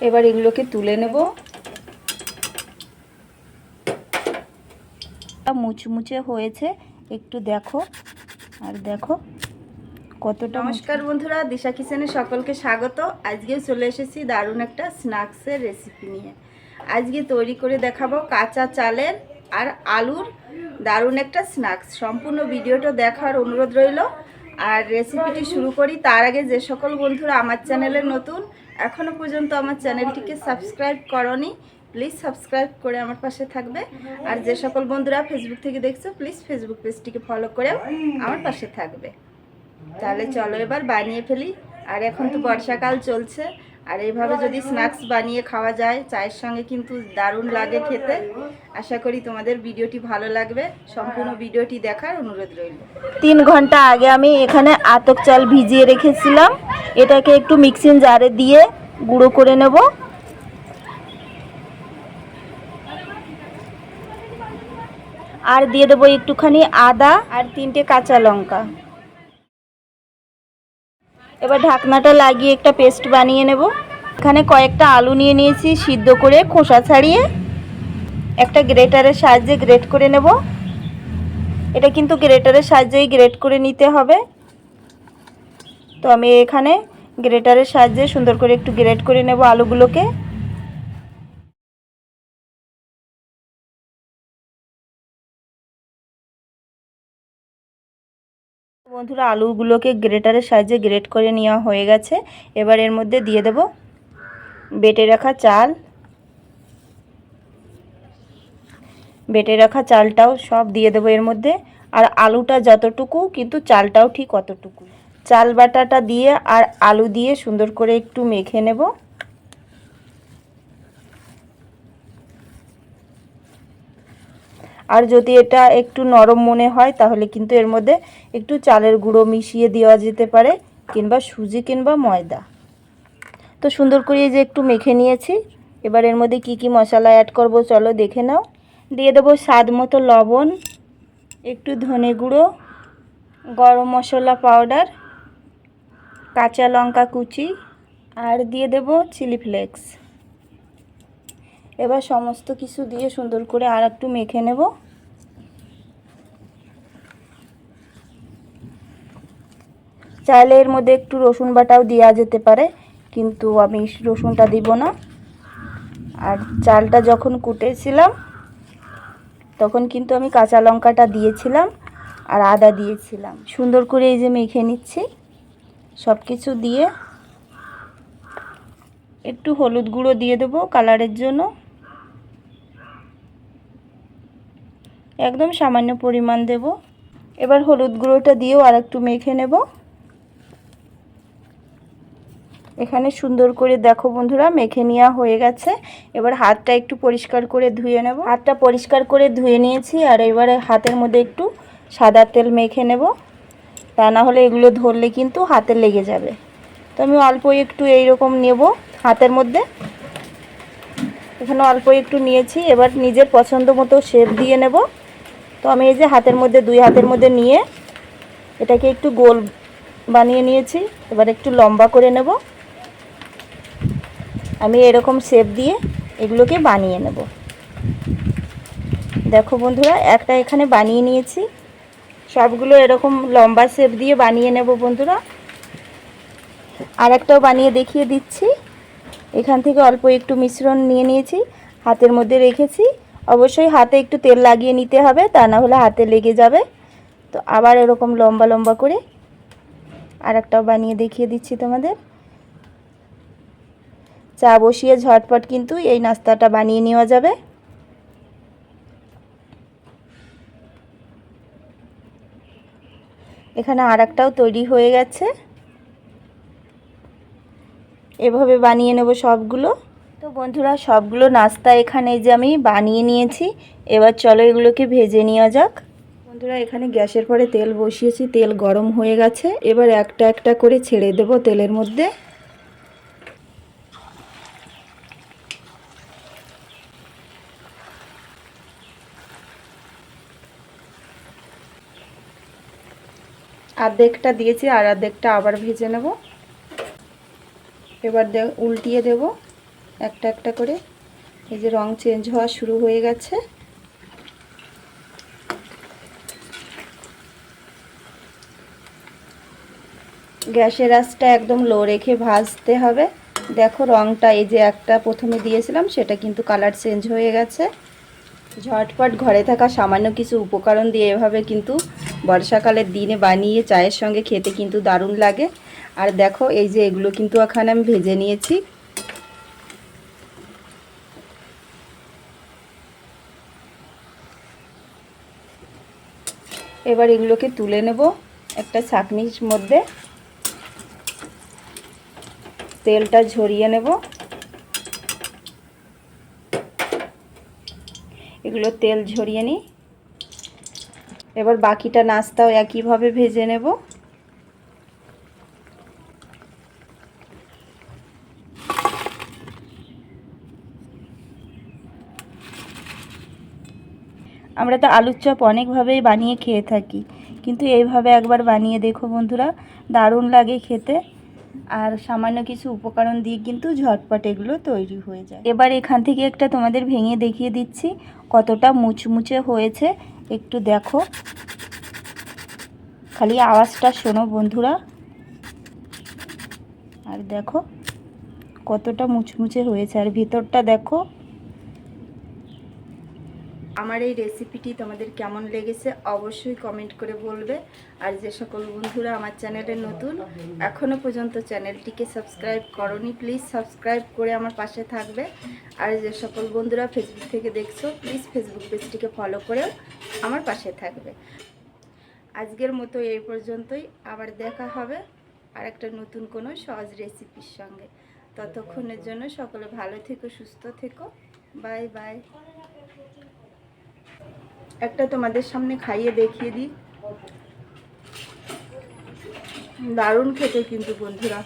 এবার এগুলোকে তুলে নেব। মুচমুচে হয়েছে একটু দেখো আর দেখো কতটা নমস্কার বন্ধুরা দিশা কিচেনে সকলকে স্বাগত। আজকেও চলে এসেছি দারুণ একটা স্ন্যাক্সের রেসিপি নিয়ে। আজকে তৈরি করে দেখাবো কাঁচা চালের আর আলুর দারুণ একটা স্ন্যাক্স। সম্পূর্ণ ভিডিওটা দেখার অনুরোধ রইল। আর রেসিপিটি শুরু করি। তার আগে যে সকল বন্ধুরা আমার চ্যানেলে নতুন এখনও পর্যন্ত আমার চ্যানেলটিকে সাবস্ক্রাইব করনি প্লিজ সাবস্ক্রাইব করে আমার পাশে থাকবে। আর যে সকল বন্ধুরা ফেসবুক থেকে দেখছ প্লিজ ফেসবুক পেজটিকে ফলো করেও আমার পাশে থাকবে। তাহলে চলো এবার বানিয়ে ফেলি। আর এখন তো বর্ষাকাল চলছে আর এইভাবে যদি স্ন্যাক্স বানিয়ে খাওয়া যায়, চায়ের সঙ্গে কিন্তু দারুণ লাগে খেতে। আশা করি তোমাদের ভিডিওটি ভালো লাগবে। সম্পূর্ণ ভিডিওটি দেখার অনুরোধ রইল। তিন ঘণ্টা আগে আমি এখানে আতক চাল ভিজিয়ে রেখেছিলাম। এটাকে একটু মিক্সিং জারে দিয়ে গুঁড়ো করে নেব। আর দিয়ে দেবো একটুখানি আদা আর তিনটে কাঁচা লঙ্কা। এবার ঢাকনাটা লাগিয়ে একটা পেস্ট বানিয়ে নেব। এখানে কয়েকটা আলু নিয়ে নিয়েছি, সিদ্ধ করে খোসা ছাড়িয়ে। একটা গ্রেটারের সাহায্যে গ্রেট করে নেব। এটা কিন্তু গ্রেটারের সাহায্যেই গ্রেট করে নিতে হবে। তো আমি এখানে গ্রেটারের সাহায্যে সুন্দর করে একটু গ্রেট করে নেব আলুগুলোকে। বন্ধুরা, আলুগুলোকে গ্রেটারের সাহায্যে গ্রেট করে নেওয়া হয়ে গেছে। এবার এর মধ্যে দিয়ে দেব বেটে রাখা চাল। বেটে রাখা চালটাও সব দিয়ে দেবো এর মধ্যে। আর আলুটা যতটুকু, কিন্তু চালটাও ঠিক অতটুকু। চাল বাটাটা দিয়ে আর আলু দিয়ে সুন্দর করে একটু মেখে নেব। আর যদি এটা একটু নরম মনে হয়, তাহলে কিন্তু এর মধ্যে একটু চালের গুঁড়ো মিশিয়ে দেওয়া যেতে পারে, কিংবা সুজি কিংবা ময়দা। তো সুন্দর করে যে একটু মেখে নিয়েছি। এবার এর মধ্যে কি কি মশলা অ্যাড করব চলো দেখে নাও। দিয়ে দেবো স্বাদ মতো লবণ, একটু ধনে গুঁড়ো, গরম মশলা পাউডার কাঁচা লঙ্কা কুচি, আর দিয়ে দেব চিলি ফ্লেক্স এবার সমস্ত কিছু দিয়ে সুন্দর করে আর একটু মেখে নেব। চাইলে এর মধ্যে একটু রসুন বাটাও দেওয়া যেতে পারে, কিন্তু আমি রসুনটা দিব না। আর চালটা যখন কুটেছিলাম, তখন কিন্তু আমি কাঁচা লঙ্কাটা দিয়েছিলাম আর আদা দিয়েছিলাম। সুন্দর করে এই যে মেখে নিচ্ছি সব কিছু দিয়ে একটু হলুদ গুঁড়ো দিয়ে দেবো কালারের জন্য। একদম সামান্য পরিমাণ দেব। এবার হলুদ গুঁড়োটা দিয়েও আর একটু মেখে নেব। এখানে সুন্দর করে দেখো বন্ধুরা, মেখে নেওয়া হয়ে গেছে। এবার হাতটা একটু পরিষ্কার করে ধুয়ে নেব। হাতটা পরিষ্কার করে ধুয়ে নিয়েছি, আর এবারে হাতের মধ্যে একটু সাদা তেল মেখে নেব। তা না হলে এগুলো ধরলে কিন্তু হাতে লেগে যাবে। তো আমি অল্প একটু এইরকম নেব হাতের মধ্যে। এখানে অল্প একটু নিয়েছি, এবার নিজের পছন্দ মতো শেপ দিয়ে নেব। তো আমি এই যে হাতের মধ্যে, দুই হাতের মধ্যে নিয়ে এটাকে একটু গোল বানিয়ে নিয়েছি। এবার একটু লম্বা করে নেব। আমি এরকম শেপ দিয়ে এগুলোকে বানিয়ে নেব। দেখো বন্ধুরা, একটা এখানে বানিয়ে নিয়েছি। সবগুলো এরকম লম্বা শেপ দিয়ে বানিয়ে নেব বন্ধুরা। আর একটাও বানিয়ে দেখিয়ে দিচ্ছি। এখান থেকে অল্প একটু মিশ্রণ নিয়ে নিয়েছি। হাতের মধ্যে রেখেছি। অবশ্যই হাতে একটু তেল লাগিয়ে নিতে হবে, তা না হলে হাতে লেগে যাবে। তো আবার এরকম লম্বা লম্বা করে আর একটাও বানিয়ে দেখিয়ে দিচ্ছি তোমাদের। চা বসিয়ে ঝটপট কিন্তু এই নাস্তাটা বানিয়ে নেওয়া যাবে। এখানে আর একটাও তৈরি হয়ে গেছে। এভাবে বানিয়ে নেব সবগুলো। তো বন্ধুরা, সবগুলো নাস্তা এখানে যে আমি বানিয়ে নিয়েছি, এবার চলো এগুলোকে ভেজে নেওয়া যাক। বন্ধুরা, এখানে গ্যাসের পরে তেল বসিয়েছি, তেল গরম হয়ে গেছে। এবার একটা একটা করে ছেড়ে দেব তেলের মধ্যে। আর্ধেকটা দিয়েছি আর আর্ধেকটা আবার ভেজে নেব। এবার উল্টিয়ে দেব একটা একটা করে। এই যে রং চেঞ্জ হওয়া শুরু হয়ে গেছে। গ্যাসের আঁচটা একদম লো রেখে ভাজতে হবে। দেখো রংটা এই যে একটা প্রথমে দিয়েছিলাম, সেটা কিন্তু কালার চেঞ্জ হয়ে গেছে। ঝটপট ঘরে থাকা সামান্য কিছু উপকরণ দিয়ে এভাবে কিন্তু বর্ষাকালের দিনে বানিয়ে চায়ের সঙ্গে খেতে কিন্তু দারুণ লাগে। আর দেখো, এই যে এগুলো কিন্তু এখানে আমি ভেজে নিয়েছি। এবার এগুলোকে তুলে নেব একটা ছাকনির মধ্যে। তেলটা ঝরিয়ে নেব। এগুলো তেল ঝরিয়ে নিই। এবার বাকিটা নাস্তাও একইভাবে ভেজে নেব। আমরা তো আলুর চপ অনেকভাবেই বানিয়ে খেয়ে থাকি, কিন্তু এইভাবে একবার বানিয়ে দেখো বন্ধুরা, দারুণ লাগে খেতে। আর সামান্য কিছু উপকরণ দিয়ে কিন্তু ঝটপট এগুলো তৈরি হয়ে যায়। এবার এখান থেকে একটা তোমাদের ভেঙে দেখিয়ে দিচ্ছি, কতটা মুচমুচে হয়েছে। একটু দেখো। খালি আওয়াজটা শোনো বন্ধুরা। আর দেখো কতটা মুচমুচে হয়েছে। আর ভিতরটা দেখো। আমার এই রেসিপিটি তোমাদের কেমন লেগেছে অবশ্যই কমেন্ট করে বলবে। আর যে সকল বন্ধুরা আমার চ্যানেলে নতুন এখনও পর্যন্ত চ্যানেলটিকে সাবস্ক্রাইব করনি প্লিজ সাবস্ক্রাইব করে আমার পাশে থাকবে। আর যে সকল বন্ধুরা ফেসবুক থেকে দেখছ প্লিজ ফেসবুক পেজটিকে ফলো করেও আমার পাশে থাকবে। আজকের মতো এই পর্যন্তই, আবার দেখা হবে আর একটা নতুন কোনো সহজ রেসিপির সঙ্গে। ততক্ষণের জন্য সকলে ভালো থেকো, সুস্থ থেকো। বাই বাই একটা তোমাদের সামনে খাইয়ে দেখিয়ে দিই। দারুণ খেতে কিন্তু বন্ধুরা।